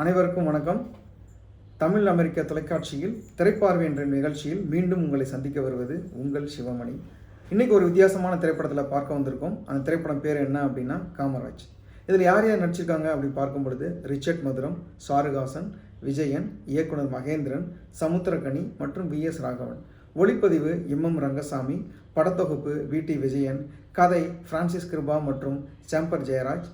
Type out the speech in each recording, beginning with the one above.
அனைவருக்கும் வணக்கம். தமிழ் அமெரிக்க தொலைக்காட்சியில் திரைப்பார்வை என்ற நிகழ்ச்சியில் மீண்டும் உங்களை சந்திக்க வருவது உங்கள் சிவமணி. இன்றைக்கி ஒரு வித்தியாசமான திரைப்படத்தில் பார்க்க வந்திருக்கோம். அந்த திரைப்படம் பேர் என்ன அப்படின்னா காமராஜ். இதில் யார் யார் நடிச்சிருக்காங்க அப்படின்னு பார்க்கும் பொழுது ரிச்சர்ட் மதுரம் சாருகாசன் விஜயன் இயக்குனர் மகேந்திரன் சமுத்திரகனி மற்றும் வி எஸ் ராகவன். ஒளிப்பதிவு எம் எம் ரங்கசாமி படத்தொகுப்பு வி டி விஜயன் கதை பிரான்சிஸ் கிருபா மற்றும் சாம்பர் ஜெயராஜ்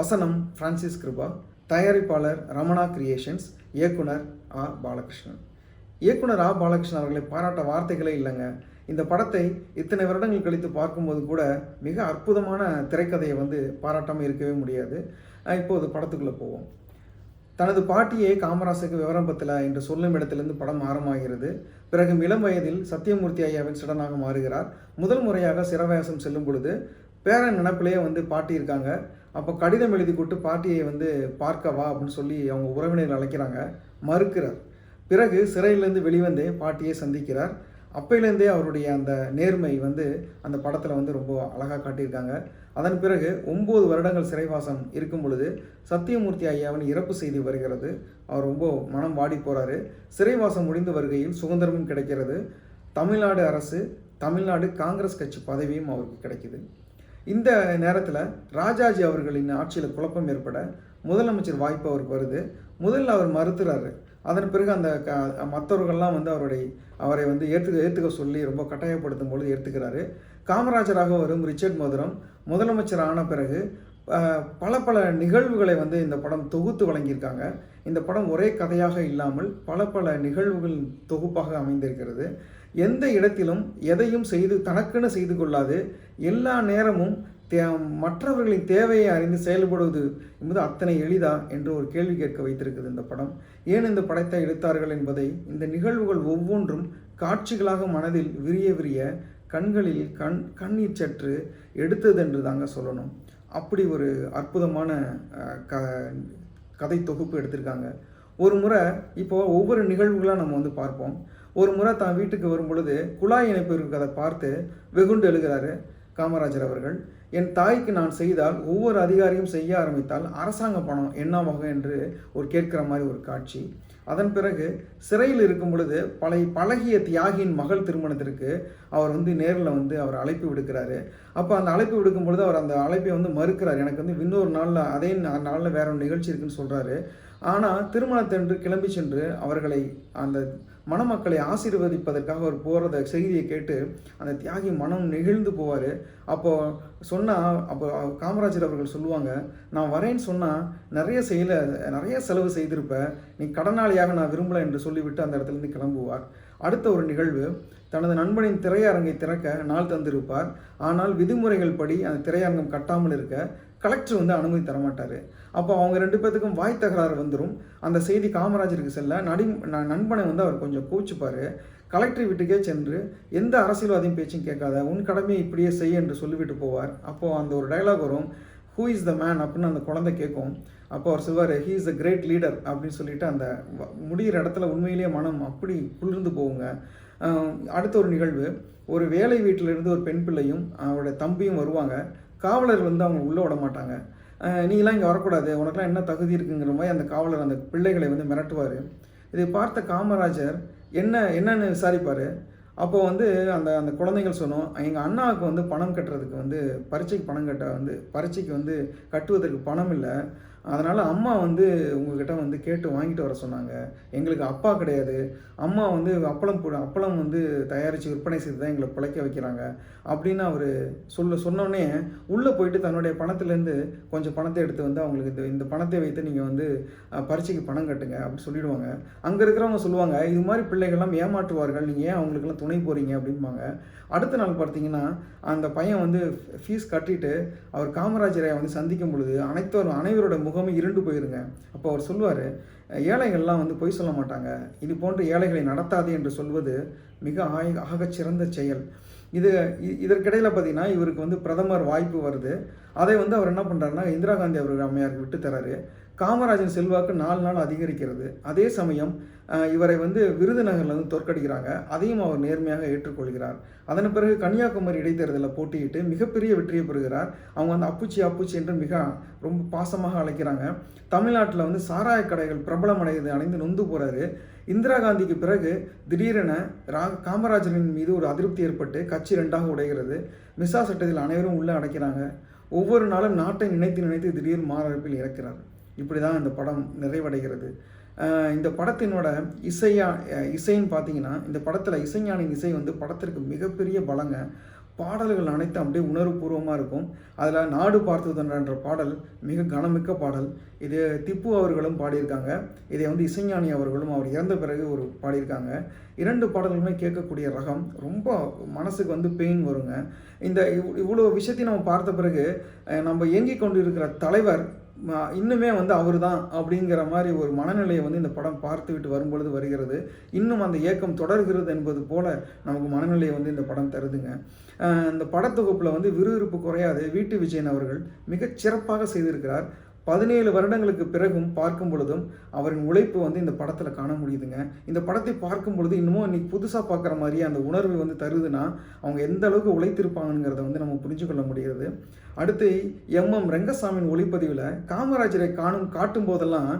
வசனம் பிரான்சிஸ் கிருபா தயாரிப்பாளர் ரமணா கிரியேஷன்ஸ் இயக்குனர் ஆ. பாலகிருஷ்ணன். இயக்குனர் ஆ. பாலகிருஷ்ணன் அவர்களை பாராட்ட வார்த்தைகளே இல்லைங்க. இந்த படத்தை இத்தனை வருடங்கள் கழித்து பார்க்கும்போது கூட மிக அற்புதமான திரைக்கதையை வந்து பாராட்டாமல் இருக்கவே முடியாது. இப்போது படத்துக்குள்ளே போவோம். தனது பாட்டியை காமராசுக்கு விவரம் பத்தல என்று சொல்லும் இடத்திலிருந்து படம் ஆரம்பமாகிறது. பிறகு இளம் வயதில் சத்தியமூர்த்தி ஐயாவின் சிடனாக மாறுகிறார். முதல் முறையாக சிறவேசம் செல்லும் பொழுது பேரன் நினப்பிலேயே வந்து பாட்டி இருக்காங்க. அப்போ கடிதம் எழுதி கொடுத்து பாட்டியை வந்து பார்க்கவா அப்படின்னு சொல்லி அவங்க உறவினர்கள் அழைக்கிறாங்க. மறுக்கிறார். பிறகு சிறையிலேருந்து வெளிவந்தே பாட்டியை சந்திக்கிறார். அப்பையிலேருந்தே அவருடைய அந்த நேர்மை வந்து அந்த படத்தில் வந்து ரொம்ப அழகாக காட்டியிருக்காங்க. அதன் பிறகு ஒம்பது வருடங்கள் சிறைவாசம் இருக்கும் பொழுது சத்தியமூர்த்தி ஐயாவின் இறப்பு செய்தி வருகிறது. அவர் ரொம்ப மனம் வாடி போகிறாரு சிறைவாசம் முடிந்து வருகையில் சுதந்திரமும் கிடைக்கிறது. தமிழ்நாடு அரசு தமிழ்நாடு காங்கிரஸ் கட்சி பதவியும் அவருக்கு கிடைக்குது. இந்த நேரத்தில் ராஜாஜி அவர்களின் ஆட்சியில் குழப்பம் ஏற்பட முதலமைச்சர் வாய்ப்பு அவருக்கு வருது. முதல்ல அவர் மறுத்துறாரு. அதன் பிறகு அந்த க மற்றவர்கள்லாம் வந்து அவருடைய அவரை வந்து ஏற்றுக்க ஏற்றுக்க சொல்லி ரொம்ப கட்டாயப்படுத்தும் பொழுது ஏற்றுக்கிறாரு காமராஜராக வரும். ரிச்சர்ட் மதுரம் முதலமைச்சர் ஆன பிறகு பல பல நிகழ்வுகளை வந்து இந்த படம் தொகுத்து வழங்கியிருக்காங்க. இந்த படம் ஒரே கதையாக இல்லாமல் பல பல நிகழ்வுகள் தொகுப்பாக அமைந்திருக்கிறது. எந்த இடத்திலும் எதையும் செய்து தனக்குன்னு செய்து கொள்ளாது. எல்லா நேரமும் தே மற்றவர்களின் தேவையை அறிந்து செயல்படுவது என்பது அத்தனை எளிதா என்று ஒரு கேள்வி கேட்க வைத்திருக்குது இந்த படம். ஏன் இந்த படத்தை எடுத்தார்கள் என்பதை இந்த நிகழ்வுகள் ஒவ்வொன்றும் காட்சிகளாக மனதில் விரிய விரிய கண்களில் கண் கண்ணீர் சற்று எடுத்தது என்று தாங்க சொல்லணும். அப்படி ஒரு அற்புதமான க கதை தொகுப்பு எடுத்திருக்காங்க. ஒரு முறை இப்போ ஒவ்வொரு நிகழ்வுகளாக நம்ம வந்து பார்ப்போம். ஒரு முறை தான் வீட்டுக்கு வரும்பொழுது குழாய் இணைப்பு இருக்கிறதை பார்த்து வெகுண்டு எழுகிறாரு காமராஜர் அவர்கள். என் தாய்க்கு நான் செய்தால் ஒவ்வொரு அதிகாரியும் செய்ய ஆரம்பித்தால் அரசாங்க பணம் என்னவாகும்? என்று ஒரு கேட்கிற மாதிரி ஒரு காட்சி. அதன் பிறகு சிறையில் இருக்கும் பொழுது பழைய பழகிய தியாகியின் மகள் திருமணத்திற்கு அவர் வந்து நேரில் வந்து அவர் அழைப்பு விடுக்கிறாரு. அப்போ அந்த அழைப்பு விடுக்கும் பொழுது அவர் அந்த அழைப்பை வந்து மறுக்கிறார். எனக்கு வந்து இன்னொரு நாளில் அதே நாளில் வேற ஒரு நிகழ்ச்சி இருக்குன்னு சொல்கிறாரு ஆனால் திருமணத்தன்று கிளம்பி சென்று அவர்களை அந்த மணமக்களை ஆசீர்வதிப்பதற்காக அவர் போகிறத செய்தியை கேட்டு அந்த தியாகி மனம் நெகிழ்ந்து போவார். அப்போது சொன்னால் அப்போ காமராஜர் அவர்கள் சொல்லுவாங்க நான் வரேன்னு சொன்னால் நிறைய செயல நிறைய செலவு செய்திருப்பேன் நீ கடனாளியாக நான் விரும்பலை என்று சொல்லிவிட்டு அந்த இடத்துலேருந்து கிளம்புவார். அடுத்த ஒரு நிகழ்வு தனது நண்பனின் திரையரங்கை திறக்க நாள் தந்திருப்பார். ஆனால் விதிமுறைகள் படி அந்த திரையரங்கம் கட்டாமல் இருக்க கலெக்டர் வந்து அனுமதி தரமாட்டார். அப்போ அவங்க ரெண்டு பேர்த்துக்கும் வாய் தகராறு வந்துடும் அந்த செய்தி காமராஜருக்கு செல்ல நடி நண்பனை வந்து அவர் கொஞ்சம் கூச்சுப்பார் கலெக்டர் வீட்டுக்கே சென்று எந்த அரசியல்வாதியும் பேச்சும் கேட்காத உன் கடமையை இப்படியே செய் என்று சொல்லிவிட்டு போவார். அப்போது அந்த ஒரு டைலாக் வரும். ஹூ இஸ் த மேன் அப்படின்னு அந்த குழந்தை கேட்கும். அப்போ அவர் சொல்வார் he is a great leader அப்படின்னு சொல்லிட்டு அந்த வ- முடிகிற இடத்துல உண்மையிலேயே மனம் அப்படி குளிர்ந்து போகுங்க. அடுத்த ஒரு நிகழ்வு. ஒரு வேலை வீட்டிலிருந்து ஒரு பெண் பிள்ளையும் அவருடைய தம்பியும் வருவாங்க. காவலர் வந்து அவங்க உள்ளே விட மாட்டாங்க. நீங்களாம் இங்கே வரக்கூடாது. உனக்குலாம் என்ன தகுதி இருக்குங்கிற மாதிரி அந்த காவலர் அந்த பிள்ளைகளை வந்து மிரட்டுவார். இதை பார்த்த காமராஜர் என்ன என்னன்னு விசாரிப்பார். அப்போ வந்து அந்த அந்த குழந்தைகள் சொன்னோம் எங்கள் அண்ணாவுக்கு வந்து பணம் கட்டுறதுக்கு வந்து பரீட்சைக்கு பணம் கட்ட வந்து பரீட்சைக்கு வந்து கட்டுவதற்கு பணம் இல்லை. அதனால் அம்மா வந்து உங்ககிட்ட வந்து கேட்டு வாங்கிட்டு வர சொன்னாங்க. எங்களுக்கு அப்பா கிடையாது. அம்மா வந்து அப்பளம் அப்பளம் வந்து தயாரித்து விற்பனை செய்து தான் எங்களை பிழைக்க வைக்கிறாங்க. அப்படின்னு அவர் சொல்ல சொன்னோடனே உள்ளே போயிட்டு தன்னுடைய பணத்துலேருந்து கொஞ்சம் பணத்தை எடுத்து வந்து அவங்களுக்கு இந்த இந்த பணத்தை வைத்து நீங்கள் வந்து பரீட்சைக்கு பணம் கட்டுங்க அப்படின்னு சொல்லிடுவாங்க. அங்கே இருக்கிறவங்க சொல்லுவாங்க இது மாதிரி பிள்ளைகள்லாம் ஏமாற்றுவார்கள் நீங்கள் ஏன் அவங்களுக்கெல்லாம் துணை போகிறீங்க அப்படிம்பாங்க. அடுத்த நாள் பார்த்தீங்கன்னா அந்த பையன் வந்து ஃபீஸ் கட்டிட்டு அவர் காமராஜரை வந்து சந்திக்கும் பொழுது அனைத்தோர் அனைவரோட முகமும் இருண்டு போயிருங்க. அப்போ அவர் சொல்லுவார் ஏழைகள்லாம் வந்து பொய் சொல்ல மாட்டாங்க. இது போன்ற ஏழைகளை நடத்தாது என்று சொல்வது மிக ஆய ஆகச்சிறந்த செயல். இது இதற்கிடையில் பார்த்தீங்கன்னா இவருக்கு வந்து பிரதமர் வாய்ப்பு வருது. அதை வந்து அவர் என்ன பண்ணுறாருன்னா இந்திரா காந்தி அவர்கள் அம்மையாருக்கு விட்டு தராரு காமராஜன் செல்வாக்கு நாலு நாள் அதிகரிக்கிறது. அதே சமயம் இவரை வந்து விருதுநகரில் வந்து தோற்கடிக்கிறாங்க. அதையும் அவர் நேர்மையாக ஏற்றுக்கொள்கிறார். அதன் பிறகு கன்னியாகுமரி இடைத்தேர்தலில் போட்டியிட்டு மிகப்பெரிய வெற்றியை பெறுகிறார். அவங்க வந்து அப்புச்சி அப்புச்சி என்று மிக ரொம்ப பாசமாக அழைக்கிறாங்க. தமிழ்நாட்டில் வந்து சாராய கடைகள் பிரபலமடைந்து அடைந்து நொந்து போகிறாரு இந்திரா காந்திக்கு பிறகு திடீரென ரா காமராஜரின் மீது ஒரு அதிருப்தி ஏற்பட்டு கட்சி ரெண்டாக உடைகிறது. மிசா சட்டத்தில் அனைவரும் உள்ளே அடைக்கிறாங்க. ஒவ்வொரு நாளும் நாட்டை நினைத்து நினைத்து திடீர் மாரடைப்பில் இறக்கிறார். இப்படி தான் இந்த படம் நிறைவடைகிறது. இந்த படத்தினோட இசையா இசைன்னு பார்த்தீங்கன்னா இந்த படத்தில் இசைஞானின் இசை வந்து படத்திற்கு மிகப்பெரிய பலங்க. பாடல்கள் அனைத்தும் அப்படியே உணர்வுபூர்வமாக இருக்கும். அதில் நாடு பார்த்ததுன்ற பாடல் மிக கனமிக்க பாடல். இது திப்பு அவர்களும் பாடியிருக்காங்க. இதை வந்து இசைஞானி அவர்களும் அவர் இறந்த பிறகு ஒரு பாடியிருக்காங்க. இரண்டு பாடல்களுமே கேட்கக்கூடிய ரகம். ரொம்ப மனசுக்கு வந்து பெயின் வருங்க. இந்த இவ் இவ்வளோ விஷயத்தையும் நம்ம பார்த்த பிறகு நம்ம இயங்கிக் கொண்டு இருக்கிற தலைவர் இன்னுமே வந்து அவர் தான் அப்படிங்கிற மாதிரி ஒரு மனநிலையை வந்து இந்த படம் பார்த்துக்கிட்டு வரும்பொழுது வருகிறது. இன்னும் அந்த ஏக்கம் தொடர்கிறது என்பது போல நமக்கு மனநிலையை வந்து இந்த படம் தருதுங்க. இந்த படத்தொகுப்பில் வந்து விறுவிறுப்பு குறையாது. வீட்டு விஜயன் அவர்கள் மிகச் சிறப்பாக செய்திருக்கிறார். பதினேழு வருடங்களுக்கு பிறகும் பார்க்கும் பொழுதும் அவரின் உழைப்பு வந்து இந்த படத்தில் காண முடியுதுங்க. இந்த படத்தை பார்க்கும் பொழுது இன்னமும் இன்னைக்கு புதுசாக பார்க்குற மாதிரியே அந்த உணர்வு வந்து தருதுன்னா அவங்க எந்த அளவுக்கு உழைத்திருப்பாங்கங்கிறத வந்து நம்ம புரிஞ்சு கொள்ள முடிகிறது. அடுத்து எம் எம் ரங்கசாமியின் ஒளிப்பதிவில் காமராஜரை காணும் காட்டும் போதெல்லாம்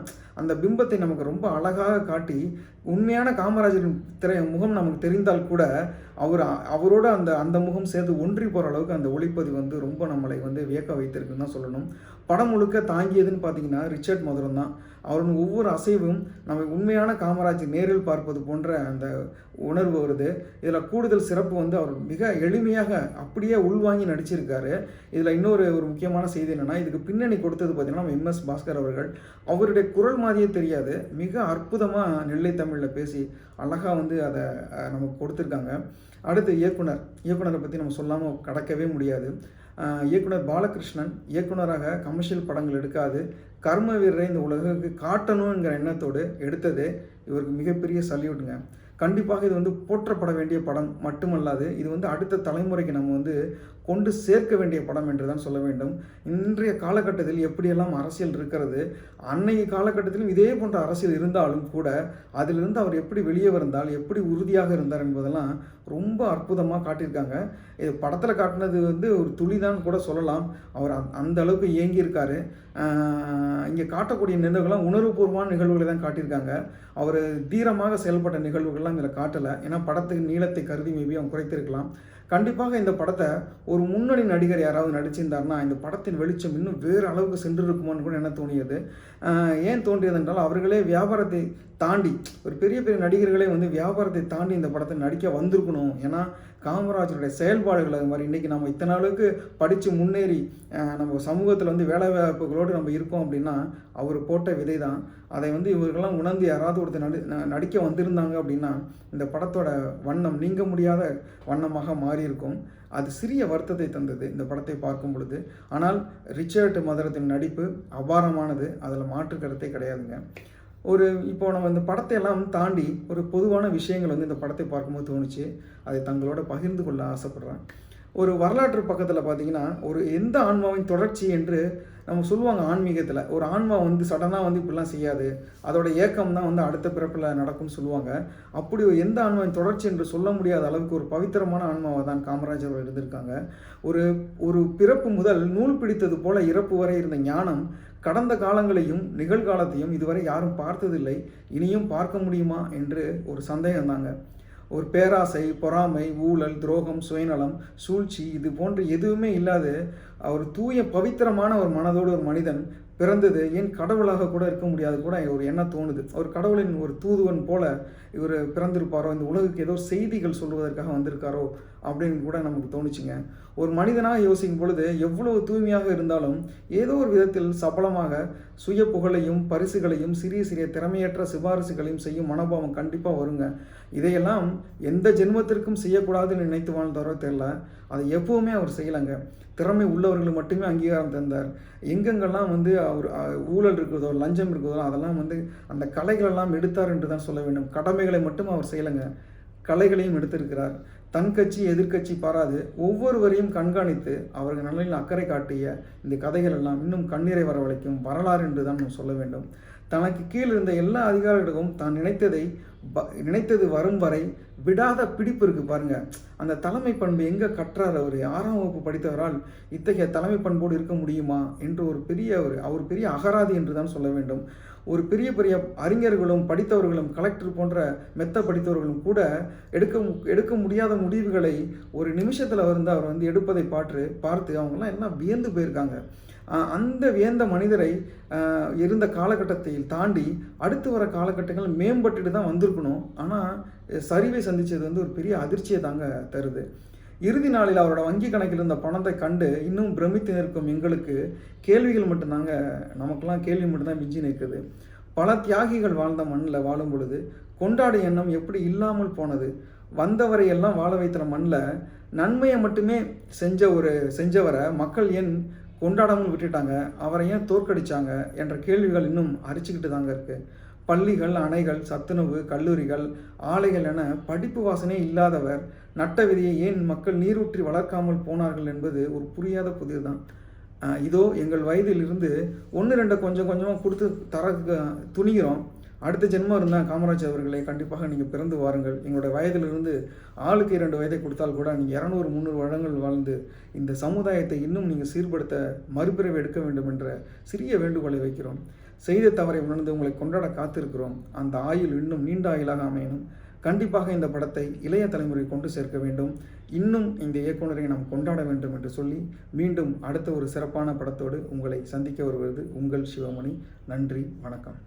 அந்த பிம்பத்தை நமக்கு ரொம்ப அழகாக காட்டி உண்மையான காமராஜரின் திரை முகம் நமக்கு தெரிந்தால் கூட அவர் அவரோட அந்த அந்த முகம் சேர்ந்து ஒன்றி போகிற அளவுக்கு அந்த ஒளிப்பதிவு வந்து ரொம்ப நம்மளை வந்து வியக்க வைத்திருக்குன்னு தான் சொல்லணும். படம் முழுக்க தாங்கியதுன்னு பார்த்தீங்கன்னா ரிச்சர்ட் மதுரம் தான். அவரின் ஒவ்வொரு அசைவும் நம்ம உண்மையான காமராஜர் நேரில் பார்ப்பது போன்ற அந்த உணர்வு வருது. இதில் கூடுதல் சிறப்பு வந்து அவர் மிக எளிமையாக அப்படியே உள்வாங்கி நடிச்சிருக்காரு. இதில் இன்னொரு ஒரு முக்கியமான செய்தி என்னென்னா இதுக்கு பின்னணி கொடுத்தது பார்த்தீங்கன்னா நம்ம எம்எஸ் பாஸ்கர் அவர்கள். அவருடைய குரல் மாதிரியே தெரியாது. மிக அற்புதமாக நெல்லை தமிழில் பேசி அழகாக வந்து அதை நமக்கு கொடுத்துருக்காங்க. அடுத்து இயக்குனர். இயக்குனரை பற்றி நம்ம சொல்லாமல் கடக்கவே முடியாது. இயக்குனர் பாலகிருஷ்ணன் இயக்குனராக கமர்ஷியல் படங்கள் எடுக்காது. கர்ம வீரரை இந்த உலகுக்கு காட்டணுங்கிற எண்ணத்தோடு எடுத்தது இவருக்கு மிகப்பெரிய சல்யூட்டுங்க. கண்டிப்பாக இது வந்து போற்றப்பட வேண்டிய படம் மட்டுமல்லாது இது வந்து அடுத்த தலைமுறைக்கு நம்ம வந்து கொண்டு சேர்க்க வேண்டிய படம் என்று தான் சொல்ல வேண்டும். இன்றைய காலகட்டத்தில் எப்படியெல்லாம் அரசியல் இருக்கிறது அன்னைய காலகட்டத்திலும் இதே போன்ற அரசியல் இருந்தாலும் கூட அதிலிருந்து அவர் எப்படி வெளியே வந்தால் எப்படி உறுதியாக இருந்தார் என்பதெல்லாம் ரொம்ப அற்புதமாக காட்டியிருக்காங்க. இது படத்தில் காட்டினது வந்து ஒரு துளிதான் கூட சொல்லலாம். அவர் அந்த- அந்த அளவுக்கு இயங்கியிருக்காரு. இங்கே காட்டக்கூடிய நிகழ்வுகள்லாம் உணர்வுபூர்வமான நிகழ்வுகளை தான் காட்டியிருக்காங்க. அவர் தீரமாக செயல்பட்ட நிகழ்வுகள்லாம் இதில் காட்டலை. ஏன்னா படத்துக்கு நீளத்தை கருதி மேபி அவங்க குறைத்திருக்கலாம். கண்டிப்பாக இந்த படத்தை ஒரு முன்னணி நடிகர் யாராவது நடிச்சிருந்தாருன்னா இந்த படத்தின் வெளிச்சம் இன்னும் வேறு அளவுக்கு சென்றிருக்குமோன்னு கூட என்ன தோணியது. ஏன் தோன்றியது என்றால் அவர்களே வியாபாரத்தை தாண்டி ஒரு பெரிய பெரிய நடிகர்களே வந்து வியாபாரத்தை தாண்டி இந்த படத்தை நடிக்க வந்திருக்கணும். ஏன்னா காமராஜருடைய செயல்பாடுகள் அது மாதிரி. இன்றைக்கி நம்ம இத்தனை அளவுக்கு படித்து முன்னேறி நம்ம சமூகத்தில் வந்து வேலை வாய்ப்புகளோடு நம்ம இருக்கோம் அப்படின்னா அவர் போட்ட விதை தான் அதை வந்து இவர்கள்லாம் உணர்ந்து யாராவது ஒருத்தர் நடி நடிக்க வந்திருந்தாங்க அப்படின்னா இந்த படத்தோட வண்ணம் நீங்க முடியாத வண்ணமாக மாறியிருக்கும். அது சிறிய வருத்தத்தை தந்தது இந்த படத்தை பார்க்கும் பொழுது. ஆனால் ரிச்சர்ட் மதரத்தின் நடிப்பு அபாரமானது. அதில் மாற்று கருத்தே கிடையாதுங்க. ஒரு இப்போ நம்ம இந்த படத்தை எல்லாம் தாண்டி ஒரு பொதுவான விஷயங்கள் வந்து இந்த படத்தை பார்க்கும்போது தோணுச்சு. அதை தங்களோட பகிர்ந்து கொள்ள ஆசைப்பட்றேன். ஒரு வரலாற்று பக்கத்தில் பார்த்தீங்கன்னா ஒரு எந்த ஆன்மாவின் தொடர்ச்சி என்று நம்ம சொல்லுவாங்க ஆன்மீகத்தில் ஒரு ஆன்மா வந்து சடனாக வந்து இப்படிலாம் செய்யாது அதோட ஏக்கம் தான் வந்து அடுத்த பிறப்பில் நடக்கும்னு சொல்லுவாங்க. அப்படி ஒரு எந்த ஆன்மாவின் தொடர்ச்சி என்று சொல்ல முடியாத அளவுக்கு ஒரு பவித்திரமான ஆன்மாவை தான் காமராஜர் அவர் இருந்திருக்காங்க ஒரு ஒரு பிறப்பு முதல் நூல் பிடித்தது போல இறப்பு வரை இருந்த ஞானம் கடந்த காலங்களையும் நிகழ்காலத்தையும் இதுவரை யாரும் பார்த்ததில்லை. இனியும் பார்க்க முடியுமா? என்று ஒரு சந்தேகம் தாங்க ஒரு பேராசை பொறாமை ஊழல் துரோகம் சுயநலம் சூழ்ச்சி இது போன்ற எதுவுமே இல்லாது அவர் தூய பவித்திரமான ஒரு மனதோடு ஒரு மனிதன் பிறந்தது. ஏன் கடவுளாக கூட இருக்க முடியாது கூட ஒரு எண்ணம் தோணுது. ஒரு கடவுளின் ஒரு தூதுவன் போல இவர் பிறந்திருப்பாரோ? இந்த உலகுக்கு ஏதோ செய்திகள் சொல்வதற்காக வந்திருக்காரோ? அப்படின்னு கூட நமக்கு தோணுச்சுங்க. ஒரு மனிதனாக யோசிக்கும் பொழுது எவ்வளவு தூய்மையாக இருந்தாலும் ஏதோ ஒரு விதத்தில் சபலமாக சுய புகழையும் பரிசுகளையும் சிறிய சிறிய திறமையற்ற சிபாரிசுகளையும் செய்யும் மனோபாவம் கண்டிப்பாக வருங்க. இதையெல்லாம் எந்த ஜென்மத்திற்கும் செய்யக்கூடாதுன்னு நினைத்து வாழ்ந்தாரோ தெரில அதை எப்பவுமே அவர் செய்யலைங்க. திறமை உள்ளவர்களுக்கு மட்டுமே அங்கீகாரம் தந்தார். எங்கெங்கெல்லாம் வந்து அவர் ஊழல் இருக்கிறதோ லஞ்சம் இருக்கிறதோ அதெல்லாம் வந்து அந்த கலைகளெல்லாம் எடுத்தார் என்று தான் சொல்ல வேண்டும். கடமைகளை மட்டும் அவர் செய்யலைங்க. கலைகளையும் எடுத்திருக்கிறார். தன் கட்சி எதிர்க்கட்சி பாராது. ஒவ்வொருவரையும் கண்காணித்து அவர்கள் நலனில் அக்கறை காட்டிய இந்த கதைகள் எல்லாம் இன்னும் கண்ணீரை வரவழைக்கும் வரலாறு என்று தான் நாம் சொல்ல வேண்டும். தனக்கு கீழ் இருந்த எல்லா அதிகாரிகளுக்கும் தான் நினைத்ததை நினைத்தது வரும் வரை விடாத பிடிப்பு இருக்குது பாருங்கள் அந்த தலைமை பண்பு எங்கே கற்றார் அவர்? ஆறாம் வகுப்பு படித்தவரால் இத்தகைய தலைமை பண்போடு இருக்க முடியுமா? என்று ஒரு பெரிய ஒரு அவர் பெரிய அகராதி என்று தான் சொல்ல வேண்டும். ஒரு பெரிய பெரிய அறிஞர்களும் படித்தவர்களும் கலெக்டர் போன்ற மெத்த படித்தவர்களும் கூட எடுக்க எடுக்க முடியாத முடிவுகளை ஒரு நிமிஷத்தில் வந்து அவர் வந்து எடுப்பதை பார்த்து பார்த்து அவங்கெல்லாம் எல்லாம் வியந்து போயிருக்காங்க. அந்த வியந்த மனிதரை இருந்த காலகட்டத்தில் தாண்டி அடுத்து வர காலகட்டங்கள் மேம்பட்டுட்டு தான் வந்திருக்கணும். ஆனால் சரிவை சந்தித்தது வந்து ஒரு பெரிய அதிர்ச்சியை தாங்க தருது. இறுதி நாளில் அவரோட வங்கி கணக்கில் இருந்த பணத்தை கண்டு இன்னும் பிரமித்து நிற்கும் எங்களுக்கு கேள்விகள் மட்டும்தாங்க நமக்கெல்லாம் கேள்வி மட்டும்தான் மிஞ்சி நிற்குது. பல தியாகிகள் வாழ்ந்த மண்ணில் வாழும் பொழுது கொண்டாடும் எண்ணம் எப்படி இல்லாமல் போனது? வந்தவரை எல்லாம் வாழ வைத்த மண்ணில் நன்மையை மட்டுமே செஞ்ச ஒரு செஞ்சவரை மக்கள் ஏன் கொண்டாடாமல் விட்டுட்டாங்க. அவரை ஏன் தோற்கடிச்சாங்க என்ற கேள்விகள் இன்னும் அரிச்சுக்கிட்டு தாங்க இருக்கு. பள்ளிகள் அணைகள் சத்துணவு கல்லூரிகள் ஆலைகள் என படிப்பு வாசனே இல்லாதவர் நட்ட விதியை ஏன் மக்கள் நீரூற்றி வளர்க்காமல் போனார்கள் என்பது ஒரு புரியாத புதிர் தான் இதோ எங்கள் வயதிலிருந்து ஒன்று ரெண்டை கொஞ்சம் கொஞ்சமாக கொடுத்து தர துணிகிறோம். அடுத்த ஜென்மம் இருந்தால் காமராஜ் அவர்களே கண்டிப்பாக நீங்கள் பிறந்து வாருங்கள். எங்களுடைய வயதிலிருந்து ஆளுக்கு இரண்டு வயதை கொடுத்தால் கூட நீங்கள் இரநூறு முந்நூறு வருடங்கள் வாழ்ந்து இந்த சமுதாயத்தை இன்னும் நீங்கள் சீர்படுத்த மறுபிறவி எடுக்க வேண்டும் என்ற சிறிய வேண்டுகோளை வைக்கிறோம். செய்த தவறை உணர்ந்து உங்களை கொண்டாட காத்திருக்கிறோம். அந்த ஆயுள் இன்னும் நீண்ட ஆயுளாக அமையணும். கண்டிப்பாக இந்த படத்தை இளைய தலைமுறை கொண்டு சேர்க்க வேண்டும். இன்னும் இந்த இயக்குனரை நாம் கொண்டாட வேண்டும் என்று சொல்லி மீண்டும் அடுத்த ஒரு சிறப்பான படத்தோடு உங்களை சந்திக்க வருவது உங்கள் சிவமணி. நன்றி வணக்கம்.